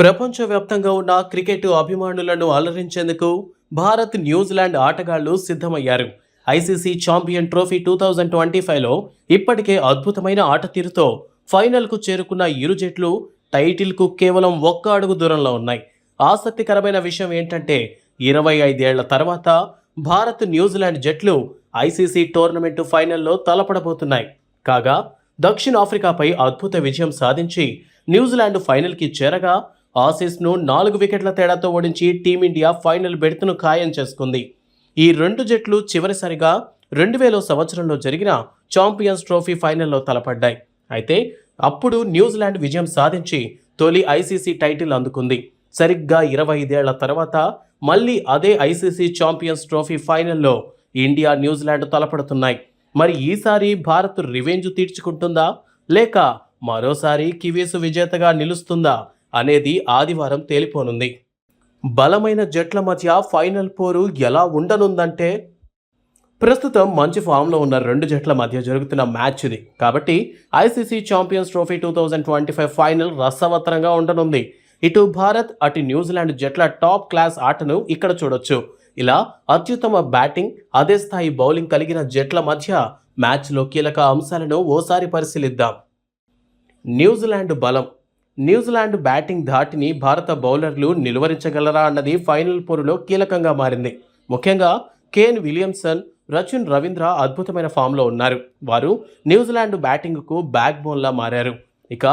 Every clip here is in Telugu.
ప్రపంచవ్యాప్తంగా ఉన్న క్రికెట్ అభిమానులను అలరించేందుకు భారత్ న్యూజిలాండ్ ఆటగాళ్ళు సిద్ధమయ్యారు. ICC champion trophy two thousand twenty ఫైవ్లో ఇప్పటికే అద్భుతమైన ఆట తీరుతో ఫైనల్కు చేరుకున్న ఇరు జట్లు టైటిల్కు కేవలం ఒక్క అడుగు దూరంలో ఉన్నాయి. ఆసక్తికరమైన విషయం ఏంటంటే ఇరవై ఐదేళ్ళ తర్వాత భారత్ న్యూజిలాండ్ జట్లు ఐసీసీ టోర్నమెంటు ఫైనల్లో తలపడబోతున్నాయి. కాగా దక్షిణాఫ్రికాపై అద్భుత విజయం సాధించి న్యూజిలాండ్ ఫైనల్కి చేరగా ఆసీస్ను నాలుగు వికెట్ల తేడాతో ఓడించి టీమిండియా ఫైనల్ బెర్త్ను ఖాయం చేసుకుంది. ఈ రెండు జట్లు చివరిసారిగా రెండు వేల సంవత్సరంలో జరిగిన ఛాంపియన్స్ ట్రోఫీ ఫైనల్లో తలపడ్డాయి. అయితే అప్పుడు న్యూజిలాండ్ విజయం సాధించి తొలి ఐసీసీ టైటిల్ అందుకుంది. సరిగ్గా ఇరవై ఐదేళ్ళ తర్వాత మళ్ళీ అదే ఐసీసీ ఛాంపియన్స్ ట్రోఫీ ఫైనల్లో ఇండియా న్యూజిలాండ్ తలపడుతున్నాయి. మరి ఈసారి భారత్ రివెంజ్ తీర్చుకుంటుందా? లేక మరోసారి కివీస్ విజేతగా నిలుస్తుందా? అనేది ఆదివారం తేలిపోనుంది. బలమైన జట్ల మధ్య ఫైనల్ పోరు ఎలా ఉండనుందంటే ప్రస్తుతం మంచి ఫామ్లో ఉన్న రెండు జట్ల మధ్య జరుగుతున్న మ్యాచ్ ఇది కాబట్టి ICC champions trophy two thousand twenty five final రసవత్తరంగా ఉండనుంది. ఇటు భారత్ అటు న్యూజిలాండ్ జట్ల టాప్ క్లాస్ ఆటను ఇక్కడ చూడొచ్చు. ఇలా అత్యుత్తమ బ్యాటింగ్ అదే స్థాయి బౌలింగ్ కలిగిన జట్ల మధ్య మ్యాచ్లో కీలక అంశాలను ఓసారి పరిశీలిద్దాం. న్యూజిలాండ్ బలం న్యూజిలాండ్ బ్యాటింగ్ ధాటిని భారత బౌలర్లు నిలువరించగలరా అన్నది ఫైనల్ పోరులో కీలకంగా మారింది. ముఖ్యంగా కేన్ విలియమ్సన్ రచిన్ రవీంద్ర అద్భుతమైన ఫామ్లో ఉన్నారు. వారు న్యూజిలాండ్ బ్యాటింగ్కు బ్యాక్ బోన్లా మారారు. ఇక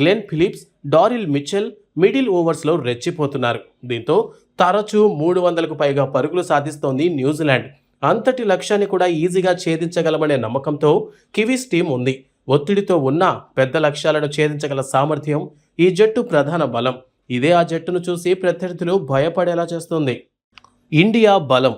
Glenn Phillips Daryl Mitchell middle ఓవర్స్లో రెచ్చిపోతున్నారు. దీంతో తరచూ మూడు వందలకు పైగా పరుగులు సాధిస్తోంది న్యూజిలాండ్. అంతటి లక్ష్యాన్ని కూడా ఈజీగా ఛేదించగలమనే నమ్మకంతో కివీస్ టీం ఉంది. ఒత్తిడితో ఉన్న పెద్ద లక్ష్యాలను ఛేదించగల సామర్థ్యం ఈ జట్టు ప్రధాన బలం. ఇదే ఆ జట్టును చూసి ప్రత్యర్థులు భయపడేలా చేస్తుంది. ఇండియా బలం.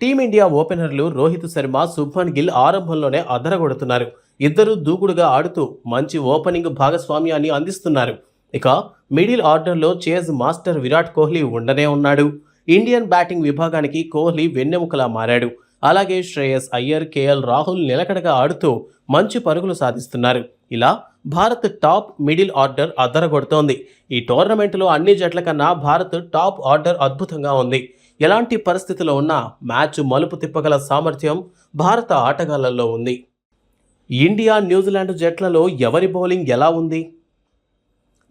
టీమిండియా ఓపెనర్లు రోహిత్ శర్మ శుభ్మన్ గిల్ ఆరంభంలోనే అదరగొడుతున్నారు. ఇద్దరు దూకుడుగా ఆడుతూ మంచి ఓపెనింగ్ భాగస్వామ్యాన్ని అందిస్తున్నారు. ఇక మిడిల్ ఆర్డర్లో చేజ్ మాస్టర్ విరాట్ కోహ్లీ ఉండనే ఉన్నాడు. ఇండియన్ బ్యాటింగ్ విభాగానికి కోహ్లీ వెన్నెముకలా మారాడు. అలాగే శ్రేయస్ అయ్యర్ కేఎల్ రాహుల్ నిలకడగా ఆడుతూ మంచి పరుగులు సాధిస్తున్నారు. ఇలా భారత్ టాప్ మిడిల్ ఆర్డర్ అద్దరగొడుతోంది. ఈ టోర్నమెంట్లో అన్ని జట్ల కన్నా భారత్ టాప్ ఆర్డర్ అద్భుతంగా ఉంది. ఎలాంటి పరిస్థితిలో ఉన్నా మ్యాచ్ మలుపు తిప్పగల సామర్థ్యం భారత ఆటగాళ్ళలో ఉంది. ఇండియా న్యూజిలాండ్ జట్లలో ఎవరి బౌలింగ్ ఎలా ఉంది?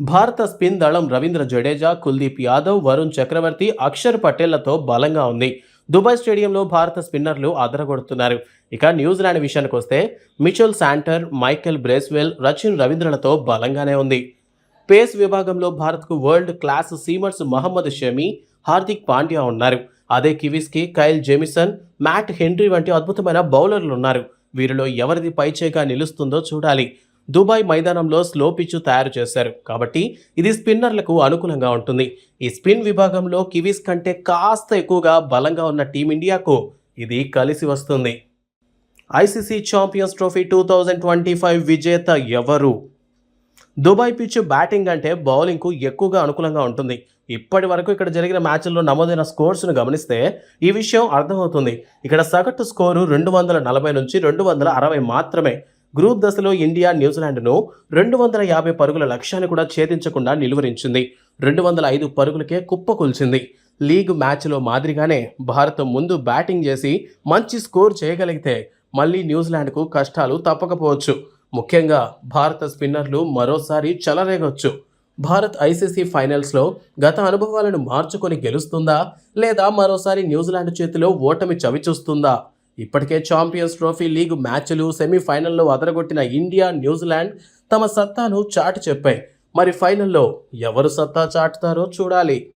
భారత స్పిన్ దళం రవీంద్ర జడేజా కుల్దీప్ యాదవ్ వరుణ్ చక్రవర్తి అక్షర్ పటేళ్ళతో బలంగా ఉంది. దుబాయ్ స్టేడియంలో భారత స్పిన్నర్లు అదరగొడుతున్నారు ఇక న్యూజిలాండ్ విషయానికి వస్తే Mitchell Santner Michael Bracewell Rachin రవీంద్రలతో బలంగానే ఉంది. పేస్ విభాగంలో భారత్కు world class seamers Mohammed Shami Hardik Pandya ఉన్నారు. అదే కివీస్కి కైల్ జెమిసన్ మ్యాట్ హెన్రీ వంటి అద్భుతమైన బౌలర్లు ఉన్నారు వీరిలో ఎవరిది పైచేగా నిలుస్తుందో చూడాలి. దుబాయ్ మైదానంలో స్లో పిచ్ తయారు చేశారు. కాబట్టి ఇది స్పిన్నర్లకు అనుకూలంగా ఉంటుంది. ఈ స్పిన్ విభాగంలో కివీస్ కంటే కాస్త ఎక్కువగా బలంగా ఉన్న టీమిండియాకు ఇది కలిసి వస్తుంది. ICC champions trophy two thousand twenty five విజేత ఎవరు? దుబాయ్ పిచ్ బ్యాటింగ్ అంటే బౌలింగ్కు ఎక్కువగా అనుకూలంగా ఉంటుంది. ఇప్పటి వరకు ఇక్కడ జరిగిన మ్యాచ్ల్లో నమోదైన స్కోర్స్ను గమనిస్తే ఈ విషయం అర్థమవుతుంది. ఇక్కడ సగటు స్కోరు రెండు వందల నలభై నుంచి రెండు వందల అరవై మాత్రమే. గ్రూప్ దశలో ఇండియా న్యూజిలాండ్ను రెండు వందల యాభై పరుగుల లక్ష్యాన్ని కూడా ఛేదించకుండా నిలువరించింది. రెండు వందల ఐదు పరుగులకే కుప్పకూల్చింది లీగ్ మ్యాచ్లో మాదిరిగానే భారత్ ముందు బ్యాటింగ్ చేసి మంచి స్కోర్ చేయగలిగితే మళ్ళీ న్యూజిలాండ్కు కష్టాలు తప్పకపోవచ్చు. ముఖ్యంగా భారత స్పిన్నర్లు మరోసారి చెలరేగొచ్చు. భారత్ ఐసీసీ ఫైనల్స్లో గత అనుభవాలను మార్చుకొని గెలుస్తుందా లేదా మరోసారి న్యూజిలాండ్ చేతిలో ఓటమి చవిచూస్తుందా? ఇప్పటికే ఛాంపియన్స్ ట్రోఫీ లీగ్ మ్యాచ్లు సెమీఫైనల్లో అదరగొట్టిన ఇండియా న్యూజిలాండ్ తమ సత్తాను చాటి చెప్పాయి. మరి ఫైనల్లో ఎవరు సత్తా చాటుతారో చూడాలి.